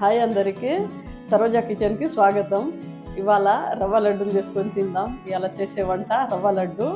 Hi అందరికీ. సరోజా కిచెన్కి స్వాగతం. ఇవాళ రవ్వ లడ్డూలు చేసుకొని తిందాం. ఇవాళ చేసే వంట రవ్వ లడ్డు.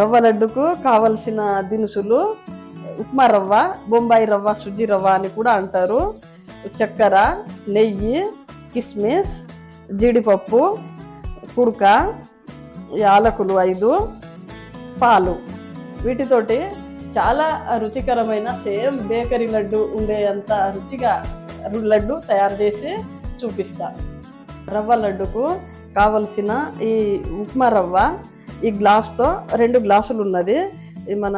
రవ్వ లడ్డుకు కావలసిన దినుసులు ఉప్మా రవ్వ బొంబాయి రవ్వ సుజ్జి రవ్వ అని కూడా అంటారు. చక్కెర నెయ్యి కిస్మిస్ జీడిపప్పు కుడుక యాలకులు ఐదు పాలు. వీటితోటి చాలా రుచికరమైన సేమ్ బేకరీ లడ్డు ఉండేంత రుచిగా లడ్డు తయారు చేసి చూపిస్తా. రవ్వ లడ్డుకు కావలసిన ఈ ఉప్మా రవ్వ ఈ గ్లాస్తో రెండు గ్లాసులు ఉన్నది. మన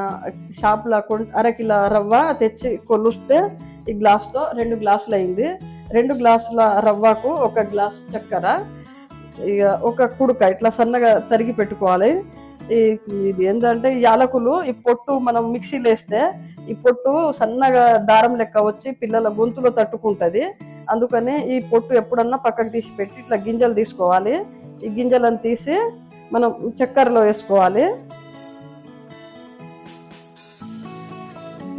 షాప్లో కొ అరకిలో రవ్వ తెచ్చి కొలుస్తే ఈ గ్లాస్తో రెండు గ్లాసులు అయింది రెండు గ్లాసుల రవ్వకు ఒక గ్లాస్ చక్కెర ఇక ఒక కుడుక ఇట్లా సన్నగా తరిగి పెట్టుకోవాలి. ఇది ఏంటంటే ఈ యాలకులు ఈ పొట్టు మనం మిక్సీలో వేస్తే ఈ పొట్టు సన్నగా దారం లెక్క వచ్చి పిల్లల గొంతులో తట్టుకుంటుంది. అందుకని ఈ పొట్టు ఎప్పుడన్నా పక్కకు తీసి పెట్టి ఇట్లా గింజలు తీసుకోవాలి. ఈ గింజలను తీసి మనం చక్కెరలో వేసుకోవాలి.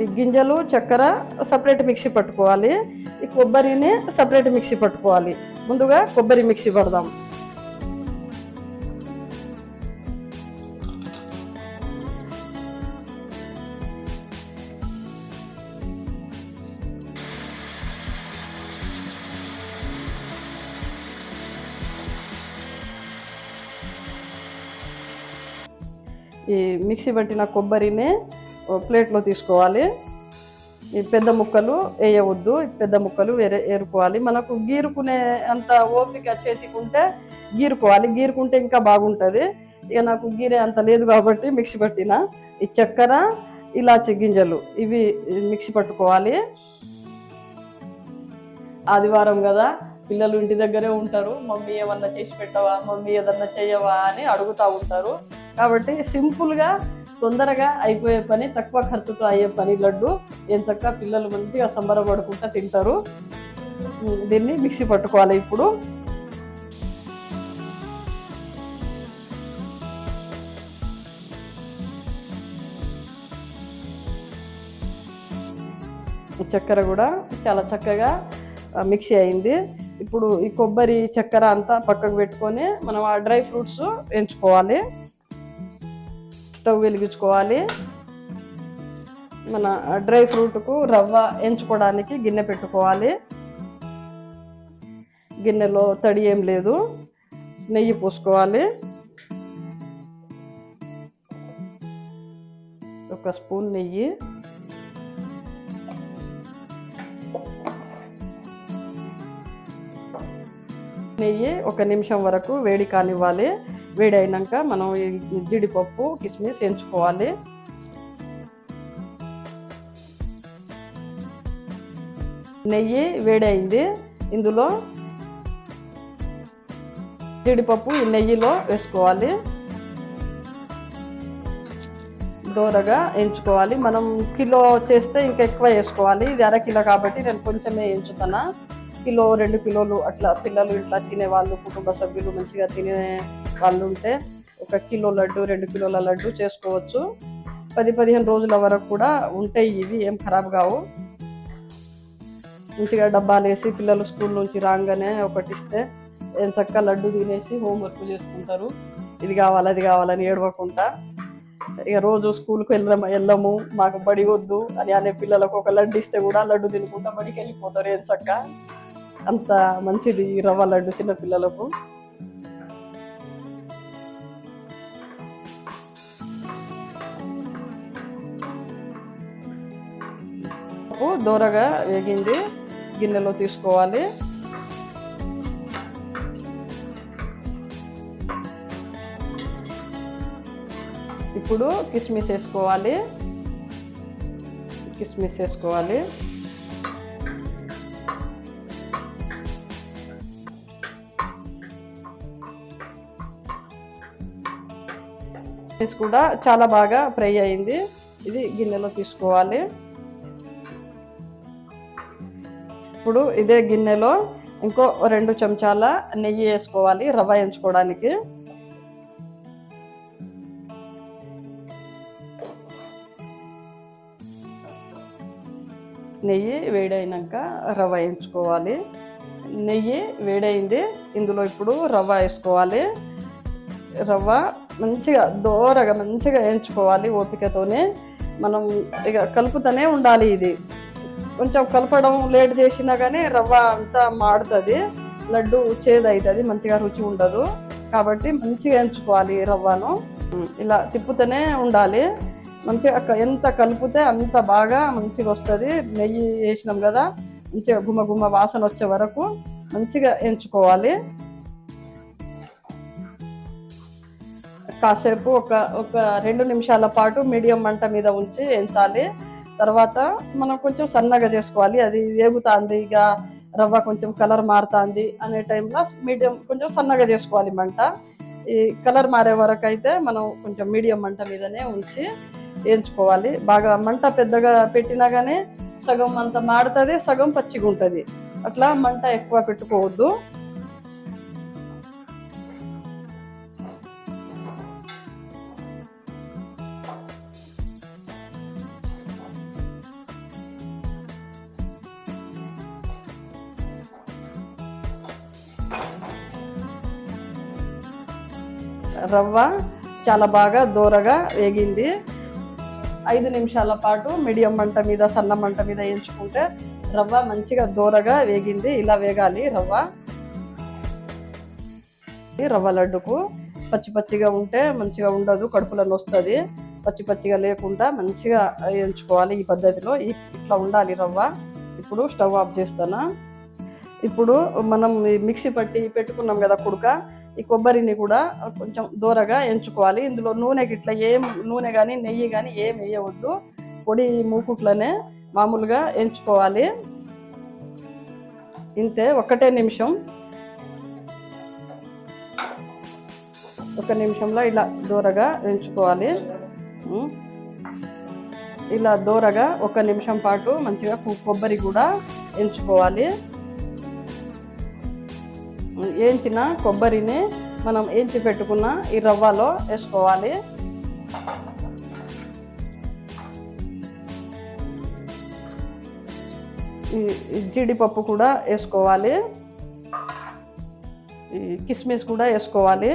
ఈ గింజలు చక్కెర సపరేట్ మిక్సీ పట్టుకోవాలి. ఈ కొబ్బరిని సపరేట్ మిక్సీ పట్టుకోవాలి. ముందుగా కొబ్బరి మిక్సీ పడదాం. ఈ మిక్సీ పట్టిన కొబ్బరిని ప్లేట్లో తీసుకోవాలి. ఈ పెద్ద ముక్కలు వేయవద్దు. పెద్ద ముక్కలు వేరే ఏరుకోవాలి. మనకు గీరుకునే అంత ఓపిక చేతికుంటే గీరుకోవాలి. గీరుకుంటే ఇంకా బాగుంటుంది. ఇక నాకు గీరే అంత లేదు కాబట్టి మిక్సీ పట్టిన ఈ చక్కెర ఇలాచి గింజలు ఇవి మిక్సీ పట్టుకోవాలి. ఆదివారం కదా పిల్లలు ఇంటి దగ్గరే ఉంటారు. మమ్మీ ఏమన్నా చేసి పెట్టవా? మమ్మీ ఏదన్నా చేయవా అని అడుగుతూ ఉంటారు. కాబట్టి సింపుల్గా తొందరగా అయిపోయే పని తక్కువ ఖర్చుతో అయ్యే పని లడ్డు. ఏం చక్క పిల్లలు మంచిగా సంబరపడుకుంటా తింటారు. దీన్ని మిక్సీ పట్టుకోవాలి ఇప్పుడు. ఈ చక్కెర కూడా చాలా చక్కగా మిక్సీ అయింది. ఇప్పుడు ఈ కొబ్బరి చక్కెర అంతా పక్కకు పెట్టుకొని మనం ఆ డ్రై ఫ్రూట్స్ ఎంచుకోవాలి. స్టవ్ వెలిగించుకోవాలి. మన డ్రై ఫ్రూట్కు రవ్వ ఎంచుకోవడానికి గిన్నె పెట్టుకోవాలి. గిన్నెలో తడి ఏం లేదు. నెయ్యి పోసుకోవాలి. ఒక స్పూన్ నెయ్యి. నెయ్యి ఒక నిమిషం వరకు వేడి కానివ్వాలి. వేడి అయినాక మనం ఈ జీడిపప్పు కిస్మిస్ ఎంచుకోవాలి. నెయ్యి వేడైంది. ఇందులో జీడిపప్పు ఈ నెయ్యిలో వేసుకోవాలి. దోరగా ఎంచుకోవాలి. మనం కిలో చేస్తే ఇంకా ఎక్కువ వేసుకోవాలి. ఇది అర కిలో కాబట్టి నేను కొంచెమే ఎంచుతాను కిలో రెండు కిలోలు అట్లా పిల్లలు ఇట్లా తినే వాళ్ళు కుటుంబ సభ్యులు మంచిగా తినే వాళ్ళు ఉంటే ఒక కిలో లడ్డు రెండు కిలోల లడ్డు చేసుకోవచ్చు. పది పదిహేను రోజుల వరకు కూడా ఉంటాయి ఇవి ఏం ఖరాబ్ కావు. మంచిగా డబ్బాలు వేసి పిల్లలు స్కూల్ నుంచి రాగానే ఒకటి ఇస్తే ఏం చక్కగా లడ్డు తినేసి హోంవర్క్ చేసుకుంటారు. ఇది కావాలి అది కావాలని ఏడవకుండా. ఇక రోజు స్కూల్కి వెళ్ళడం వెళ్ళము మాకు బడి వద్దు అని అనే పిల్లలకు ఒక లడ్డు ఇస్తే కూడా లడ్డు తినుకుంటా బడికి వెళ్ళిపోతారు ఏం చక్క. అంత మంచిది ఈ రవ్వ లడ్డు చిన్న పిల్లలకు. దూరగా వేగింది. గిన్నెలో తీసుకోవాలి. ఇప్పుడు కిస్మిస్ వేసుకోవాలి. కిస్మిస్ వేసుకోవాలి. కూడా చాలా బాగా ఫ్రై అయింది. ఇది గిన్నెలో తీసుకోవాలి. ఇప్పుడు ఇదే గిన్నెలో ఇంకో రెండు చెంచాల నెయ్యి వేసుకోవాలి రవ్వ ఎంచుకోవడానికి నెయ్యి వేడైనాక రవ్వ వేయించుకోవాలి. నెయ్యి వేడైంది. ఇందులో ఇప్పుడు రవ్వ వేసుకోవాలి. రవ్వ మంచిగా దోరగా మంచిగా వేయించుకోవాలి ఓపికతోనే. మనం ఇక కలుపుతూనే ఉండాలి ఇది. కొంచెం కలపడం లేట్ చేసినా కానీ రవ్వ అంతా మాడుతుంది. లడ్డు చేదు అవుతుంది మంచిగా రుచి ఉండదు. కాబట్టి మంచిగా ఎంచుకోవాలి రవ్వను. ఇలా తిప్పుతూనే ఉండాలి. మంచిగా ఎంత కలిపితే అంత బాగా మంచిగా వస్తుంది. నెయ్యి వేసినాం కదా మంచిగా గుమ్మ గుమ్మ వాసన వచ్చే వరకు మంచిగా ఎంచుకోవాలి. కాసేపు ఒక ఒక రెండు నిమిషాల పాటు మీడియం మంట మీద ఉంచి వేయించాలి తర్వాత మనం కొంచెం సన్నగా చేసుకోవాలి. అది వేగుతుంది ఇక రవ్వ కొంచెం కలర్ మారుతుంది అనే టైంలో మీడియం కొంచెం సన్నగా చేసుకోవాలి మంట. ఈ కలర్ మారే వరకు అయితే మనం కొంచెం మీడియం మంట మీదనే ఉంచి వేయించుకోవాలి బాగా మంట పెద్దగా పెట్టినా కానీ సగం అంత మాడుతుంది సగం పచ్చిగా ఉంటుంది అట్లా మంట ఎక్కువ పెట్టుకోవద్దు. రవ్వ చాలా బాగా దూరగా వేగింది. ఐదు నిమిషాల పాటు మీడియం మంట మీద సన్న మంట మీద వేయించుకుంటే రవ్వ మంచిగా దూరగా వేగింది. ఇలా వేగాలి రవ్వ. రవ్వ లడ్డుకు పచ్చి పచ్చిగా ఉంటే మంచిగా ఉండదు కడుపులో వస్తుంది పచ్చి పచ్చిగా లేకుండా మంచిగా వేయించుకోవాలి ఈ పద్ధతిలో. ఈ- ఇట్లా ఉండాలి రవ్వ. ఇప్పుడు స్టవ్ ఆఫ్ చేస్తాను? ఇప్పుడు మనం మిక్సీ పట్టి పెట్టుకున్నాం కదా కుడుక ఈ కొబ్బరిని కూడా కొంచెం దూరగా ఎంచుకోవాలి. ఇందులో నూనె గిట్ల ఏం నూనె కానీ నెయ్యి కానీ ఏం వేయవద్దు. పొడి మూకుట్లనే మామూలుగా ఎంచుకోవాలి. ఇంతే ఒకటే నిమిషం. ఒక నిమిషంలో ఇలా దూరగా ఎంచుకోవాలి. ఇలా దూరగా ఒక నిమిషం పాటు మంచిగా కొబ్బరి కూడా ఎంచుకోవాలి. వేయించిన కొబ్బరిని మనం వేయించి పెట్టుకున్న ఈ రవ్వలో వేసుకోవాలి. ఈ ఈ జీడిపప్పు కూడా వేసుకోవాలి. ఈ కిస్మిస్ కూడా వేసుకోవాలి.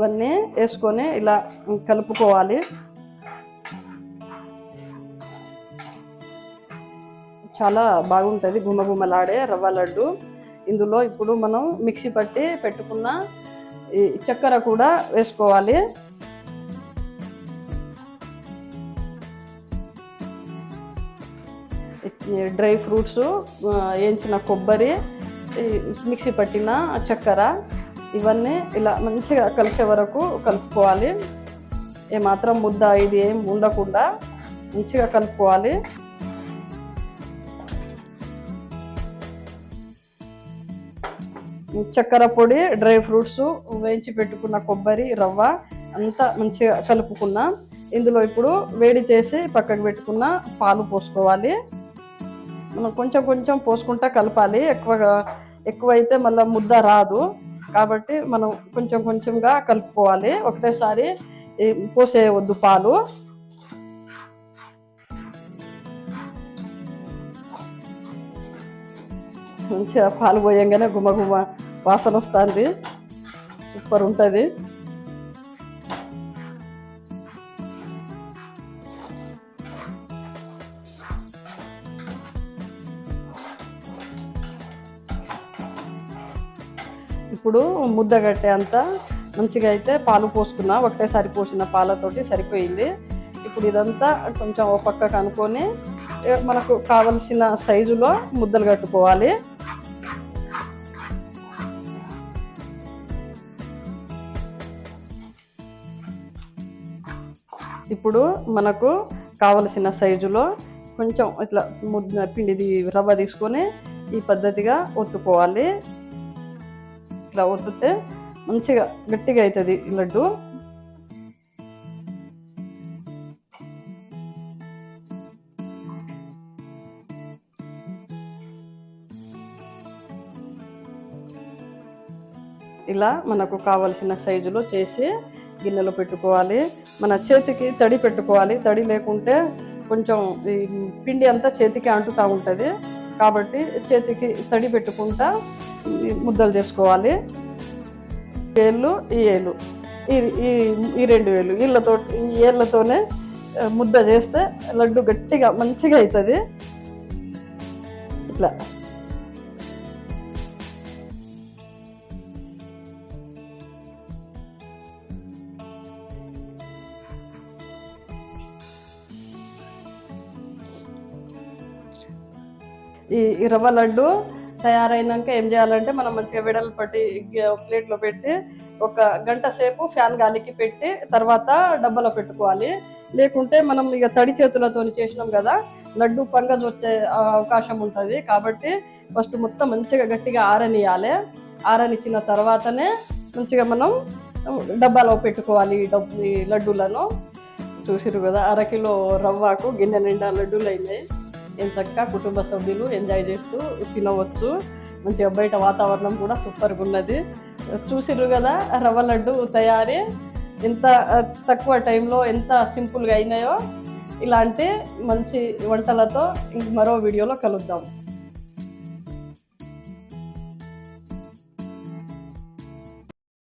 ఇవన్నీ వేసుకొని ఇలా కలుపుకోవాలి. చాలా బాగుంటుంది గుమగుమలాడే రవ్వ లడ్డు. ఇందులో ఇప్పుడు మనం మిక్సీ పట్టి పెట్టుకున్న ఈ చక్కెర కూడా వేసుకోవాలి. డ్రై ఫ్రూట్స్ వేయించిన కొబ్బరి మిక్సీ పట్టిన చక్కెర ఇవన్నీ ఇలా మంచిగా కలిసే వరకు కలుపుకోవాలి. ఏమాత్రం ముద్ద ఇది ఏం ఉండకుండా మంచిగా కలుపుకోవాలి. చక్కెర పొడి డ్రై ఫ్రూట్స్ వేయించి పెట్టుకున్న కొబ్బరి రవ్వ అంతా మంచిగా కలుపుకున్నా. ఇందులో ఇప్పుడు వేడి చేసి పక్కకు పెట్టుకున్న పాలు పోసుకోవాలి. మనం కొంచెం కొంచెం పోసుకుంటా కలపాలి. ఎక్కువగా ఎక్కువైతే మళ్ళీ ముద్ద రాదు. కాబట్టి మనం కొంచెం కొంచెంగా కలుపుకోవాలి. ఒకటేసారి ఈ పోసేయవద్దు పాలు. మంచిగా పాలు పోయంగానే గుమ వాసన వస్తుంది. సూపర్ ఉంటుంది. ఇప్పుడు ముద్ద కట్టే అంత మంచిగా అయితే పాలు పోసుకున్నా ఒకటేసారి పోసిన పాలతోటి సరిపోయింది. ఇప్పుడు ఇదంతా కొంచెం ఒక పక్కకు అనుకొని మనకు కావలసిన సైజులో ముద్దలు కట్టుకోవాలి. ఇప్పుడు మనకు కావలసిన సైజులో కొంచెం ఇట్లా ముద్ద పిండిది రవ్వ తీసుకొని ఈ పద్ధతిగా ఒత్తుకోవాలి. ఇట్లా వద్దుతే మంచిగా గట్టిగా అవుతుంది ఈ లడ్డు. ఇలా మనకు కావలసిన సైజులో చేసి గిన్నెలో పెట్టుకోవాలి. మన చేతికి తడి పెట్టుకోవాలి. తడి లేకుంటే కొంచెం ఈ పిండి అంతా చేతికి అంటుతూ ఉంటుంది. కాబట్టి చేతికి తడి పెట్టుకుంటా ముద్దలు చేసుకోవాలి. వేళ్ళు ఈ ఏళ్ళు. ఈ ఈ ఈ రెండు వేలు వీళ్ళతో ఈ ఏళ్ళతోనే ముద్ద చేస్తే లడ్డు గట్టిగా మంచిగా అవుతుంది ఇట్లా. ఈ ఈ రవ్వ లడ్డు తయారైనాక ఏం చేయాలంటే మనం మంచిగా వెడలు పట్టి ప్లేట్లో పెట్టి ఒక గంట సేపు ఫ్యాన్ గాలికి పెట్టి తర్వాత డబ్బాలో పెట్టుకోవాలి. లేకుంటే మనం ఇక తడి చేతులతో చేసినాం కదా లడ్డు పంగజ్ వచ్చే అవకాశం ఉంటుంది. కాబట్టి ఫస్ట్ మొత్తం మంచిగా గట్టిగా ఆరనియాలి ఆరనిచ్చిన తర్వాతనే మంచిగా మనం డబ్బాలో పెట్టుకోవాలి డబ్బు లడ్డూలను. చూసిరు కదా అరకిలో రవ్వకు గిన్నె నిండా లడ్డూలు అయినాయి. ఏం చక్కగా కుటుంబ సభ్యులు ఎంజాయ్ చేస్తూ తినవచ్చు. మంచిగా బయట వాతావరణం కూడా సూపర్గా ఉన్నది. చూసిర్రు కదా రవ్వ లడ్డు తయారీ. ఎంత తక్కువ టైంలో ఎంత సింపుల్గా అయినాయో. ఇలాంటి మంచి వంటలతో మరో వీడియోలో కలుద్దాం.